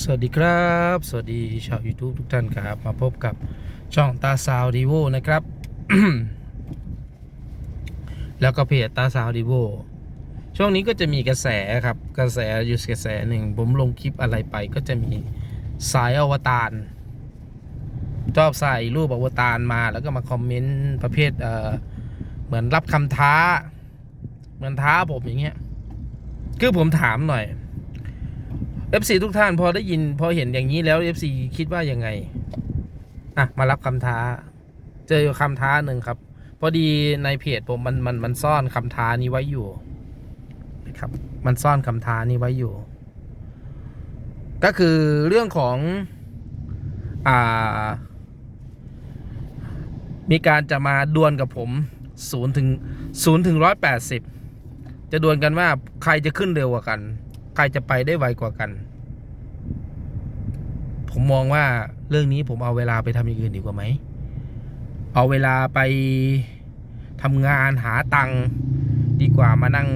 สวัสดีครับ สวัสดีชาว YouTube ทุกท่านครับ มาพบกับช่องตาซาวดีโวนะครับ แล้วก็เพจตาซาวดีโวช่วงนี้ก็จะมีกระแสครับ กระแสอยู่กระแสหนึ่ง ผมลงคลิปอะไรไปก็จะมีสายอวตารชอบใส่รูปอวตารมา แล้วก็มาคอมเมนต์ประเภทเเหมือนรับคำท้า เหมือนท้าผมอย่างเงี้ย คือผมถามหน่อย FC ทุกท่านพอได้ยินพอเห็นอย่างนี้แล้ว FC คิดว่ายังไง อะ มารับคำท้า เจอคำท้าหนึ่งครับ พอดีในเพจผมมันมันมันซ่อนคำท้านี้ไว้อยู่นะครับ มันซ่อนคำท้านี้ไว้อยู่ ก็คือเรื่องของ อ่า มีการจะมาดวลกับผมศูนย์ถึงศูนย์ถึงร้อยแปดสิบจะดวลกันว่าใครจะขึ้นเร็วกว่ากัน ใครจะไปได้ไวกว่ากัน ผมมองว่าเรื่องนี้ผมเอาเวลาไปทำอย่างอื่นดีกว่าไหม เอาเวลาไปทำงานหาตังค์ดีกว่ามานั่ง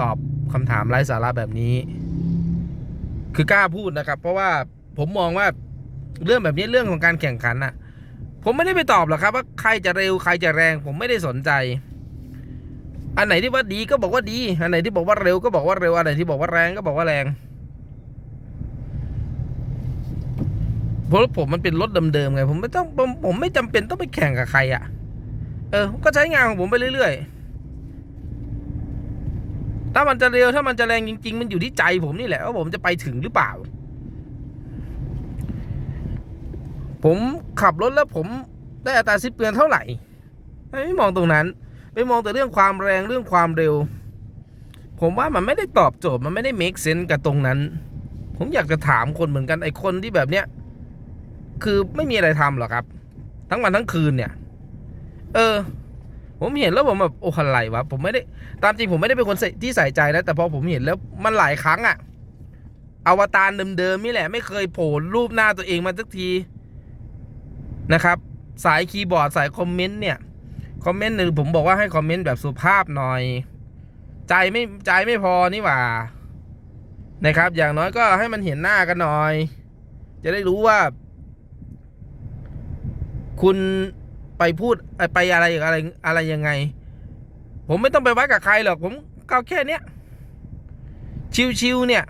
ตอบคำถามไร้สาระแบบนี้ คือกล้าพูดนะครับ เพราะว่าผมมองว่าเรื่องแบบนี้เรื่องของการแข่งขันน่ะผมไม่ได้ไปตอบหรอกครับ ว่าใครจะเร็วใครจะแรง ผมไม่ได้สนใจ อันไหนที่ว่าดีก็บอกว่าดี อันไหนที่บอกว่าเร็วก็บอกว่าเร็ว อันไหนที่บอกว่าแรงก็บอกว่าแรง เพราะผมมันเป็นรถเดิมๆไง ผมไม่ต้องผมผมไม่จำเป็นต้องไปแข่งกับใครอะ่ะ เออ ก็ใช้งานของผมไปเรื่อยๆ ถ้ามันจะเร็วถ้ามันจะแรงจริง ๆ มันอยู่ที่ใจผมนี่แหละว่าผมจะไปถึงหรือเปล่า ผมขับรถแล้วผมได้อัตราสิ้นเปลืองเท่าไหร่ไม่มองตรงนั้น ไปมองแต่เรื่องความแรงเรื่องความเร็ว ผมว่ามันไม่ได้ตอบโจทย์มันไม่ได้ make sense กับตรงนั้น ผมอยากจะถามคนเหมือนกันไอ้คนที่แบบเนี้ยคือไม่มีอะไรทำหรอกครับ ทั้งวันทั้งคืนเนี่ย เออ ผมเห็นแล้วผมแบบโอ้อะไรวะผมไม่ได้ตามจริงผมไม่ได้เป็นคนที่ใส่ใจนะแต่พอผมเห็นแล้วมันหลายครั้งอะอวตารเดิมๆนี่แหละ ไม่เคยโผล่รูปหน้าตัวเองมาสักทีนะครับ สายคีย์บอร์ดสายคอมเมนต์เนี่ย คอมเมนต์หนึ่งผมบอกว่าให้คอมเมนต์แบบสุภาพหน่อย ใจไม่ใจไม่พอนี่หว่า นะครับ อย่างน้อยก็ให้มันเห็นหน้ากันหน่อย จะได้รู้ว่า คุณไปพูดไปอะไรอะไรอะไรยังไง ผมไม่ต้องไปไว้กับใครหรอก ผมก็แค่เนี้ยชิวๆเนี่ย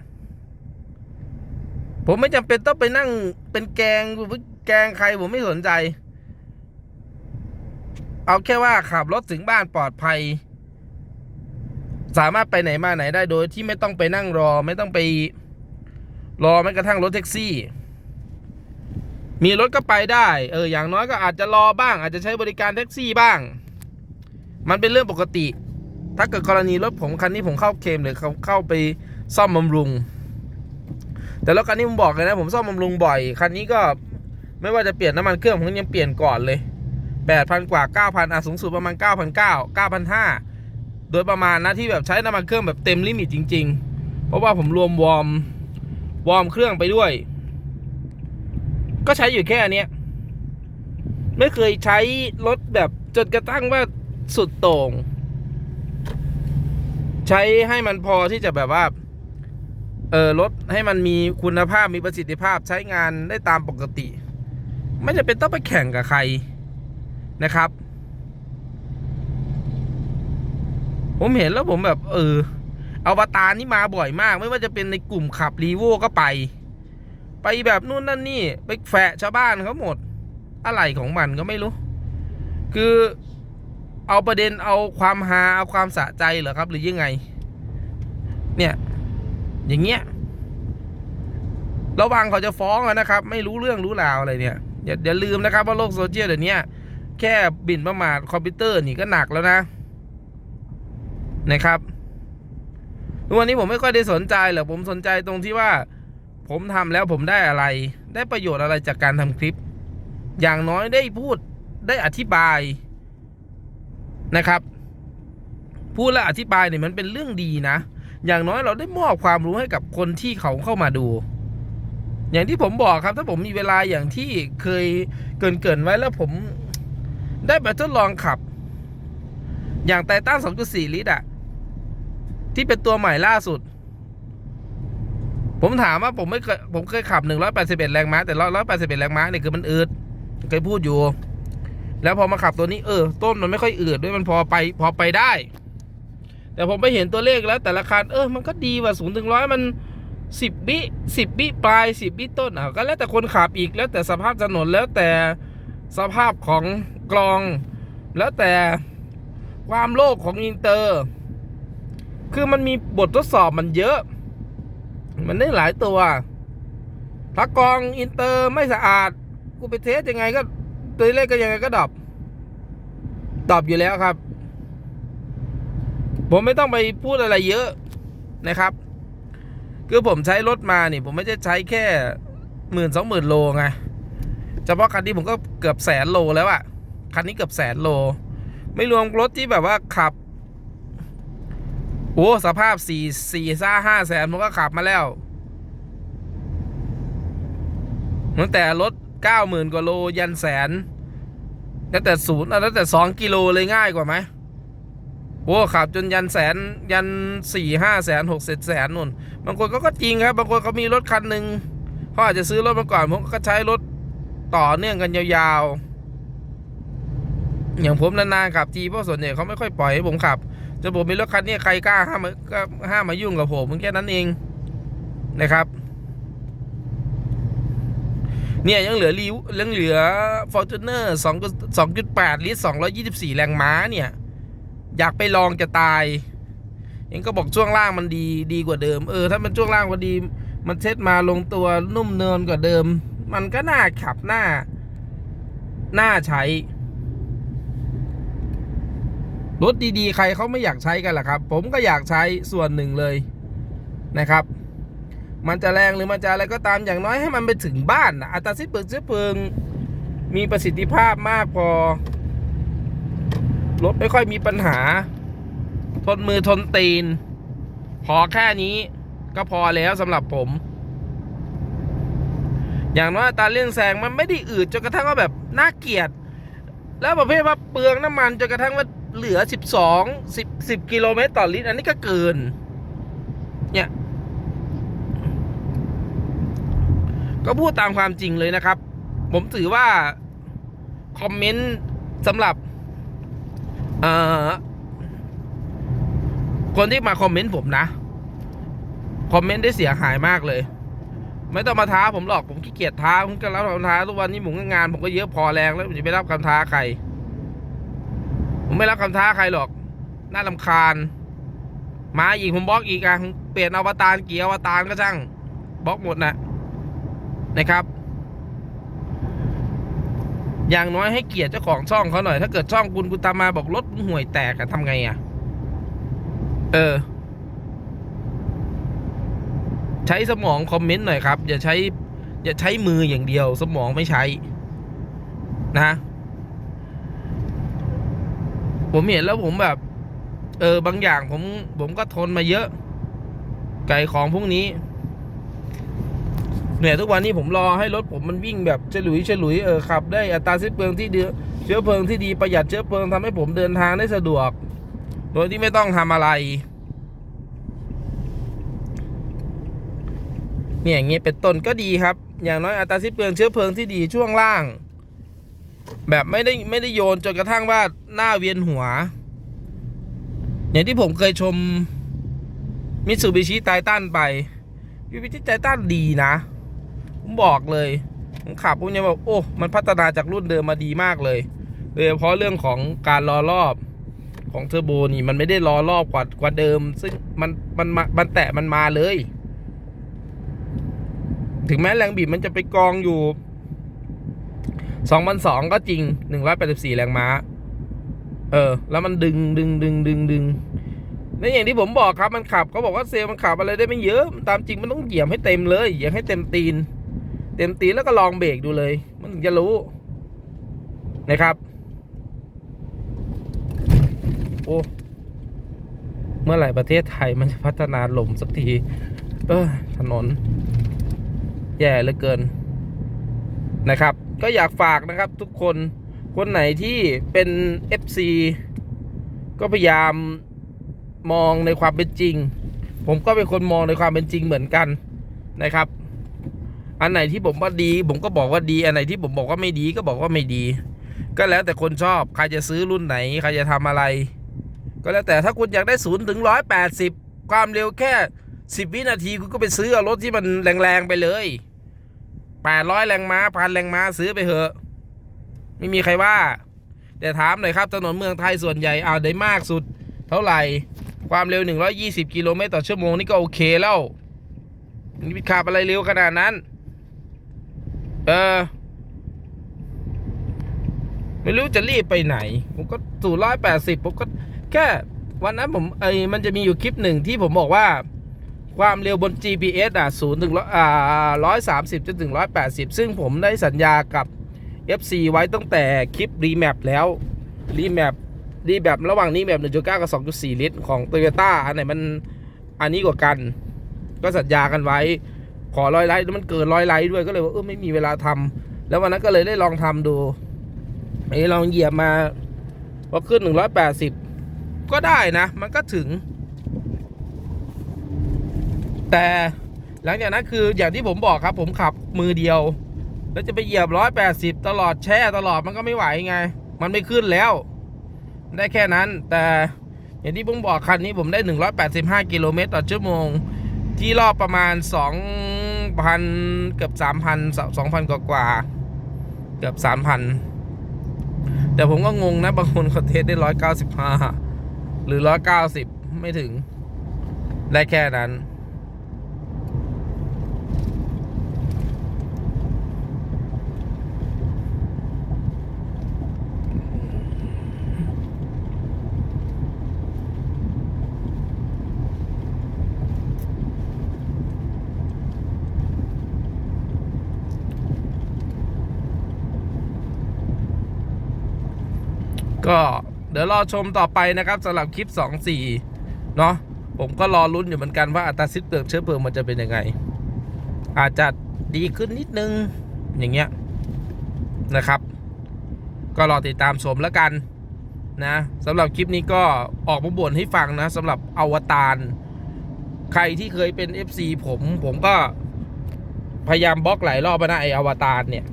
ผมไม่จำเป็นต้องไปนั่งเป็นแกงแกงใครผมไม่สนใจ เอาแค่ว่าขับรถถึงบ้านปลอดภัย สามารถไปไหนมาไหนได้โดยที่ไม่ต้องไปนั่งรอไม่ต้องไป รอแม้กระทั่งรถแท็กซี่ มีรถก็ไปได้ เอออย่างน้อยก็อาจจะรอบ้าง อาจจะใช้บริการแท็กซี่บ้าง มันเป็นเรื่องปกติ ถ้าเกิดกรณีรถผมคันนี้ผมเข้าเคมหรือเขาเข้าไปซ่อมบำรุง แต่รถคันนี้ผมบอกเลยนะ ผมซ่อมบำรุงบ่อยคันนี้ก็ไม่ว่าจะเปลี่ยนน้ำมันเครื่องผมยังเปลี่ยนก่อนเลย แปดพันกว่าเก้าพันอะ สูงสุดประมาณเก้าพันเก้าเก้าพันห้าโดยประมาณนะที่แบบใช้น้ำมันเครื่องแบบเต็มลิมิตจริง ๆ เพราะว่าผมรวมวอร์มวอร์มเครื่องไปด้วย ก็ใช้อยู่แค่อันเนี้ยไม่เคยใช้รถแบบจนกระทั่งว่าสุดโต่ง ใช้ให้มันพอที่จะแบบว่าเออรถให้มันมีคุณภาพมีประสิทธิภาพใช้งานได้ตามปกติ ไม่จะเป็นต้องไปแข่งกับใคร นะครับ ผมเห็นแล้วผมแบบ เอออวตารนี่มาบ่อยมาก ไม่ว่าจะเป็นในกลุ่มขับรีโวก็ไป ไปแบบนู่นนั่นนี่ ไปแฝะชาวบ้านเขาหมด อะไรของมันก็ไม่รู้ คือเอาประเด็นเอาความฮาเอาความสะใจเหรอครับ หรือยังไง เนี่ย อย่างเงี้ยระวังเขาจะฟ้องนะครับ ไม่รู้เรื่องรู้ราวอะไรเนี่ยอย่าอย่าลืมนะครับว่าโลกโซเชียลเดี๋ยวนี้ แค่บินประมาทคอมพิวเตอร์นี่ก็หนักแล้วนะ นะครับวันนี้ผมไม่ค่อยได้สนใจหรอกผมสนใจตรงที่ว่า ผมทำแล้วผมได้อะไร ได้ประโยชน์อะไรจากการทำคลิป อย่างน้อยได้พูดได้อธิบายนะครับ พูดและอธิบายเนี่ยมันเป็นเรื่องดีนะ อย่างน้อยเราได้มอบความรู้ให้กับคนที่เขาเข้ามาดู อย่างที่ผมบอกครับ ถ้าผมมีเวลาอย่างที่เคยเกินเกินๆไว้แล้วผม ได้ไปทดลองขับ อย่างไททัน2.4 ลิตรอะที่เป็นตัวใหม่ล่าสุด ผมถามว่าผมไม่เคยผมเคยขับ 181 แรงม้า แต่ 181 แรงม้าเนี่ยคือมันอืดเคยพูดอยู่ แล้วพอมาขับตัวนี้เออ ต้นมันไม่ค่อยอืดด้วยมันพอไปพอไปได้ แต่ผมไปเห็นตัวเลขแล้ว แต่ละคันเออมันก็ดีว่าศูนย์ถึงร้อยมันสิบบิสิบบิปลายสิบบิต้นอะก็แล้วแต่คนขับอีกแล้วแต่สภาพถนนแล้วแต่สภาพของ กลอง แล้วแต่ความโลกของอินเตอร์ คือมันมีบททดสอบมันเยอะ มันได้หลายตัว ถ้ากรองอินเตอร์ไม่สะอาด กูไปเทสยังไงก็ตัวเลขก็ยังไงก็ดรอปดรอปอยู่แล้วครับ ผมไม่ต้องไปพูดอะไรเยอะนะครับ คือผมใช้รถมานี่ผมไม่ได้ใช้แค่หมื่นสองหมื่นโลไงเฉพาะคันนี้ผมก็เกือบแสนโลแล้วอะ คันนี้เกือบแสนโล ไม่รวมรถที่แบบว่าขับ โอ้สภาพสี่สี่ซ่าห้าแสนผมก็ขับมาแล้วตั้งแต่รถเก้าหมื่นกว่าโลยันแสนตั้งแต่ศูนย์ตั้งแต่สองกิโลเลยง่ายกว่าไหมโอ้ขับจนยันแสนยันสี่ห้าแสนหกเจ็ดแสนนู่น บางคนก็ก็จริงครับบางคนเขามีรถคันหนึ่งเขาอาจจะซื้อรถมาก่อนผมก็ใช้รถต่อเนื่องกันยาวๆ อย่างผมนานๆขับทีเพราะส่วนใหญ่เขาไม่ค่อยปล่อยให้ผมขับจะผมมีรถคันนี้ใครกล้าห้ามมาก็ห้ามมายุ่งกับผมแค่นั้นเองนะครับ เนี่ยยังเหลือรีวยังเหลือ Fortuner 2 2.8ลิตร224แรงม้าเนี่ย อยากไปลองจะตายเองก็บอกช่วงล่างมันดีดีกว่าเดิม เออ ถ้ามันช่วงล่างมันดี มันเซ็ตมาลงตัวนุ่มเนินกว่าเดิม มันก็น่าขับหน้าน่าใช้ รถดีๆ ใครเขาไม่อยากใช้กันล่ะครับ ผมก็อยากใช้ส่วนหนึ่งเลยนะครับ มันจะแรงหรือมันจะอะไรก็ตามอย่างน้อยให้มันไปถึงบ้านนะอัตราสิ้นเปลืองเชื้อเพลิง มีประสิทธิภาพมากพอรถไม่ค่อยมีปัญหา ทนมือทนตีน พอแค่นี้ก็พอแล้วสำหรับผม อย่างน้อยตาเลี่ยงแซงมันไม่ได้อืดจนกระทั่งว่าแบบน่าเกลียด แล้วประเภทว่าเปลืองน้ำมันจนกระทั่งว่า เหลือ 12 10 10กิโลเมตรต่อลิตร อันนี้ก็เกิน เนี่ย ก็พูดตามความจริงเลยนะครับ ผมถือว่า คอมเมนต์สำหรับคนที่มาคอมเมนต์ผมนะ คอมเมนต์ได้เสียหายมากเลย ไม่ต้องมาท้าผมหรอกผมขี้เกียจท้าผมก็รับคำท้าทุกวันนี้ผมก็งาน ผมก็เยอะพอแรงแล้วผมจะไปรับคำท้าใคร ผมไม่รับคำท้าใครหรอก น่าลำคาญ มาอีกผมบล็อกอีกอะเปลี่ยนอวตารกี่อวตารก็ช่างบล็อกหมดนะนะครับ อย่างน้อยให้เกียรติเจ้าของช่องเขาหน่อย ถ้าเกิดช่องคุณคุณตามมาบอกรถห่วยแตกอะทำไงอะเออ ใช้สมองคอมเมนต์หน่อยครับ อย่าใช้ อย่าใช้มืออย่างเดียว สมองไม่ใช้ นะ ผมเห็นแล้วผมแบบ เออบางอย่างผม ผมก็ทนมาเยอะ ไก่ของพวกนี้เหนี่อยทุกวันนี้ผมรอให้รถผมมันวิ่งแบบฉลุยฉลุยเออขับได้อัตราสิ้นเปลืองที่เดือเชื้อเพลิงที่ดีประหยัดเชื้อเพลิงทำให้ผมเดินทางได้สะดวก โดยที่ไม่ต้องทำอะไร เนี่ยอย่างเงี้ยเป็นต้นก็ดีครับ อย่างน้อยอัตราสิ้นเปลืองเชื้อเพลิงที่ดีช่วงล่าง แบบไม่ได้ไม่ได้โยนจนกระทั่งว่าหน้าเวียนหัว อย่างที่ผมเคยชมมิตซูบิชิไททันไปมิตซูบิชิไททันดีนะ ผมบอกเลยผมขับผมยังบอกโอ้ มันพัฒนาจากรุ่นเดิมมาดีมากเลยโดยเฉพาะเรื่องของการรอรอบของเทอร์โบนี่มันไม่ได้รอรอบกว่ากว่าเดิม ซึ่งมันมันมามันแตะมันมาเลย ถึงแม้แรงบีบมันจะไปกองอยู่ สองพันสองก็จริงหนึ่งร้อยแปดสิบสี่แรงม้า เออ แล้วมันดึงดึงดึงดึงดึงและอย่างที่ผมบอกครับมันขับเขาบอกว่าเซลมันขับอะไรได้ไม่เยอะ ตามจริงมันต้องเหยียบให้เต็มเลยเหยียบให้เต็มตีน เต็มตีนแล้วก็ลองเบรกดูเลย มันถึงจะรู้นะครับ โอ้เมื่อไหร่ประเทศไทยมันจะพัฒนาหล่มสักที เออถนน แย่เหลือเกินนะครับ ก็อยากฝากนะครับทุกคนคนไหนที่เป็น FC ก็พยายามมองในความเป็นจริง ผมก็เป็นคนมองในความเป็นจริงเหมือนกันนะครับ อันไหนที่ผมว่าดี ผมก็บอกว่าดี อันไหนที่ผมบอกว่าไม่ดีก็บอกว่าไม่ดี ก็แล้วแต่คนชอบใครจะซื้อรุ่นไหน ใครจะทำอะไร ก็แล้วแต่ถ้าคุณอยากได้ศูนย์ถึงร้อยแปดสิบความเร็วแค่สิบวินาทีคุณก็ไปซื้อเอารถที่มันแรงๆไปเลย แปดร้อยแรงม้าพันแรงม้าซื้อไปเถอะ ไม่มีใครว่า แต่ถามหน่อยครับถนนเมืองไทยส่วนใหญ่เอาได้มากสุด เท่าไหร่ ความเร็ว 120 กิโลเมตรต่อชั่วโมงนี่ก็โอเคแล้วนี่ขับอะไรเร็วขนาดนั้น เออ ไม่รู้จะรีบไปไหน ผมก็สู่ร้อยแปดสิบผมก็แค่วันนั้นผมไอ้มันจะมีอยู่คลิปหนึ่งที่ผมบอกว่า ความเร็วบน GPS อะศูนย์ถึงอ่าร้อยสามสิบจนถึงร้อยแปดสิบซึ่งผมได้สัญญากับ FC ไว้ตั้งแต่คลิปรีแมปแล้วรีแมปรีแมประหว่างนี้แบบ1.9กับ2.4ลิตรของ t o y ยต้าอันไหนมันอันนี้กว่ากัน ก็สัญญากันไว้ ขอร้อยไลค์แล้วมันเกินร้อยไลค์ด้วยก็เลยว่าเออไม่มีเวลาทำแล้ววันนั้นก็เลยได้ลองทำดูไอ้ลองเหยียบมาพอขึ้น180ก็ได้นะ มันก็ถึง แต่หลังจากนั้นคืออย่างที่ผมบอกครับ ผมขับมือเดียว แล้วจะไปเหยียบร้อยแปดสิบตลอดแช่ตลอดมันก็ไม่ไหวไง มันไม่ขึ้นแล้ว ได้แค่นั้นแต่อย่างที่ผมบอกคันนี้ผมได้หนึ่งร้อยแปดสิบห้ากิโลเมตรต่อชั่วโมง ที่รอบประมาณสองพันเกือบสามพันสองพันกว่า เกือบสามพันแต่ผมก็งงนะ บางคนเขาเทสได้ร้อยเก้าสิบห้าหรือร้อยเก้าสิบไม่ถึง ได้แค่นั้น ก็เดี๋ยวรอชมต่อไปนะครับสำหรับคลิป 2 4 เนาะผมก็รอลุ้นอยู่เหมือนกันว่าอัตราสิ้นเปลืองเชื้อเพลิงมันจะเป็นยังไง อาจจะดีขึ้นนิดนึงอย่างเงี้ยนะครับ ก็รอติดตามชมแล้วกันนะสำหรับคลิปนี้ก็ออกมาบ่นให้ฟังนะสำหรับอวตารใครที่เคยเป็น FC ผมผมก็พยายามบล็อกหลายรอบนะไออวตารเนี่ย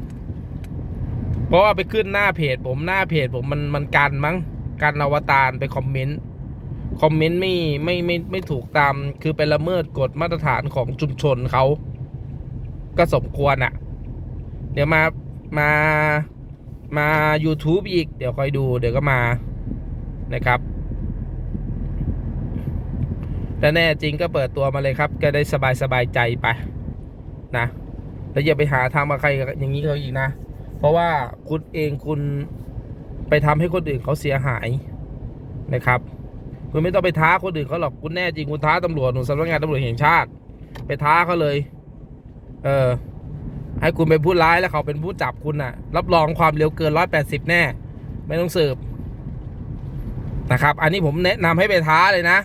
เพราะว่าไปขึ้นหน้าเพจผมหน้าเพจผมมันมันกันมั้งกันอวตารไปคอมเมนต์คอมเมนต์ไม่ไม่ไม่ไม่ถูกตามคือไปละเมิดกฎมาตรฐานของชุมชนเขาก็สมควรอะ่ะ เดี๋ยวมามามา YouTube อีก เดี๋ยวคอยดู เดี๋ยวก็มานะครับ แต่แน่จริงก็เปิดตัวมาเลยครับ ก็ได้สบายสบายใจไป นะ แล้วอย่าไปหาทำกับใครอย่างนี้เขาอีกนะ เพราะว่าคุณเองคุณไปทำให้คนอื่นเขาเสียหายนะครับ คุณไม่ต้องไปท้าคนอื่นเขาหรอกคุณแน่จริงคุณท้าตำรวจหนูสำนักงานตำรวจแห่งชาติ ไปท้าเขาเลย เออให้คุณเป็นผู้ร้ายแล้วเขาเป็นผู้จับคุณน่ะ รับรองความเร็วเกินร้อยแปดสิบแน่ ไม่ต้องสืบนะครับ อันนี้ผมแนะนำให้ไปท้าเลยนะ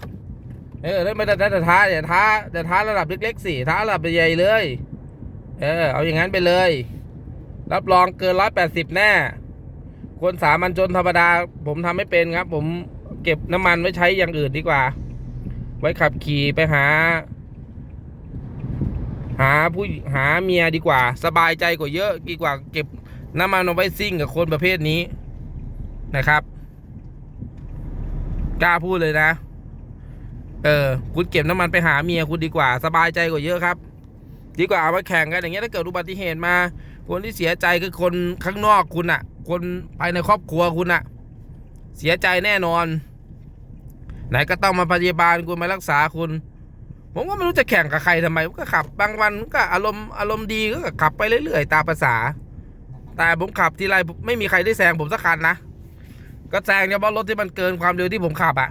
เออแล้ไม่ได้แต่ท้าอย่าท้าแต่ท้าระดับเล็กๆสิท้าระดับใหญ่เลย เออ เอาอย่างนั้นไปเลย รับรองเกินร้อยแปดสิบแน่ คนสามัญชนธรรมดา ผมทำไม่เป็นครับ ผมเก็บน้ำมันไว้ใช้อย่างอื่นดีกว่า ไว้ขับขี่ไปหา หาผู้หาเมียดีกว่า สบายใจกว่าเยอะดีกว่า เก็บน้ำมันเอาไว้ซิ่งกับคนประเภทนี้นะครับกล้าพูดเลยนะ เออ คุณเก็บน้ำมันไปหาเมียคุณดีกว่า สบายใจกว่าเยอะครับ ดีกว่าเอามาแข่งกันอย่างเงี้ยถ้าเกิดอุบัติเหตุมา คนที่เสียใจคือคนข้างนอกคุณอะคนภายในครอบครัวคุณอะเสียใจแน่นอน ไหนก็ต้องมาพยาบาลคุณมารักษาคุณ ผมก็ไม่รู้จะแข่งกับใครทำไมผมก็ขับบางวันก็อารมณ์อารมณ์ดีก็ขับไปเรื่อยๆตามภาษา แต่ผมขับทีไรไม่มีใครได้แซงผมสักคันนะก็แซงเฉพาะรถที่มันเกินความเร็วที่ผมขับอะ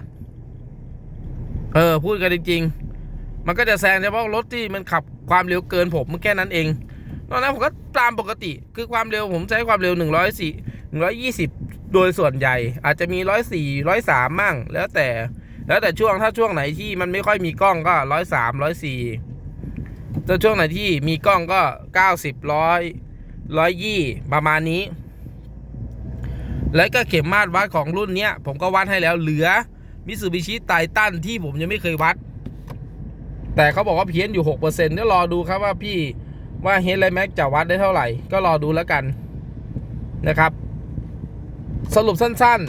เออพูดกันจริง ๆ มันก็จะแซงเฉพาะรถที่มันขับความเร็วเกินผมแค่นั้นเอง นอกนั้นผมก็ตามปกติ คือความเร็วผมใช้ความเร็ว 104 120 โดยส่วนใหญ่ อาจจะมี 104 103 มั่ง แล้วแต่ แล้วแต่ช่วง ถ้าช่วงไหนที่มันไม่ค่อยมีกล้องก็ 103 104ถ้าช่วงไหนที่มีกล้องก็ 90 100 120 ประมาณนี้ แล้วก็เข็มมาตรวัดของรุ่นเนี้ยผมก็วัดให้แล้วเหลือมิ t ูบิชิไททันที่ผมยังไม่เคยวัด แต่เขาบอกว่าเพี้ยนอยู่หกเปอร์เซ็นต์เดี๋ยวรอดูครับว่าพี่ ว่าเฮดไลแม็กจะวัดได้เท่าไหร่ ก็รอดูแล้วกันนะครับ สรุปสั้น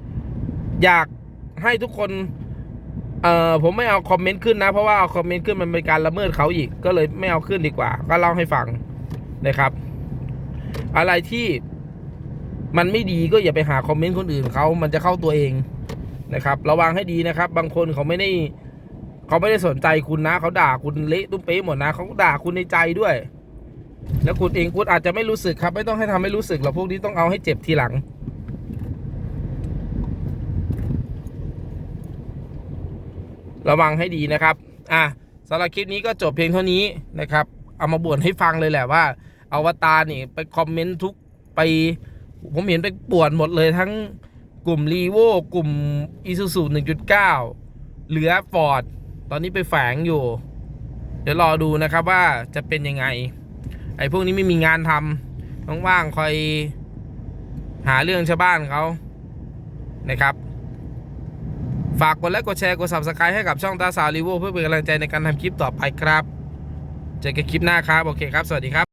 ๆ อยากให้ทุกคนเอ่อผมไม่เอาคอมเมนต์ขึ้นนะ เพราะว่าเอาคอมเมนต์ขึ้นมันเป็นการละเมิดเขาอีก ก็เลยไม่เอาขึ้นดีกว่า ก็เล่าให้ฟังนะครับ อะไรที่มันไม่ดีก็อย่าไปหาคอมเมนต์คนอื่นเขามันจะเข้าตัวเองนะครับ ระวังให้ดีนะครับ บางคนเขาไม่ได้ เขาไม่ได้สนใจคุณนะ เขาด่าคุณเละตุ้มเป๊ะหมดนะเขาด่าคุณในใจด้วย แล้วคุณเองคุณอาจจะไม่รู้สึกครับ ไม่ต้องให้ทำให้รู้สึกหรอกพวกนี้ต้องเอาให้เจ็บทีหลังระวังให้ดีนะครับ อะสำหรับคลิปนี้ก็จบเพียงเท่านี้นะครับ เอามาบ่นให้ฟังเลยแหละว่าอวตารนี่ไปคอมเมนต์ทุกไป ผมเห็นไปป่วนหมดเลยทั้งกลุ่มรีโวกลุ่มอีซูซู1.9 เหลือฟอร์ด ตอนนี้ไปแฝงอยู่ เดี๋ยวรอดูนะครับว่าจะเป็นยังไง ไอ้พวกนี้ไม่มีงานทำว่างๆคอยหาเรื่องชาวบ้านเขานะครับ ฝากกดไลค์กดแชร์กด subscribe ให้กับช่องตาสาวรีโวเพื่อเป็นกำลังใจในการทำคลิปต่อไปครับ เจอกันคลิปหน้าครับ โอเคครับ สวัสดีครับ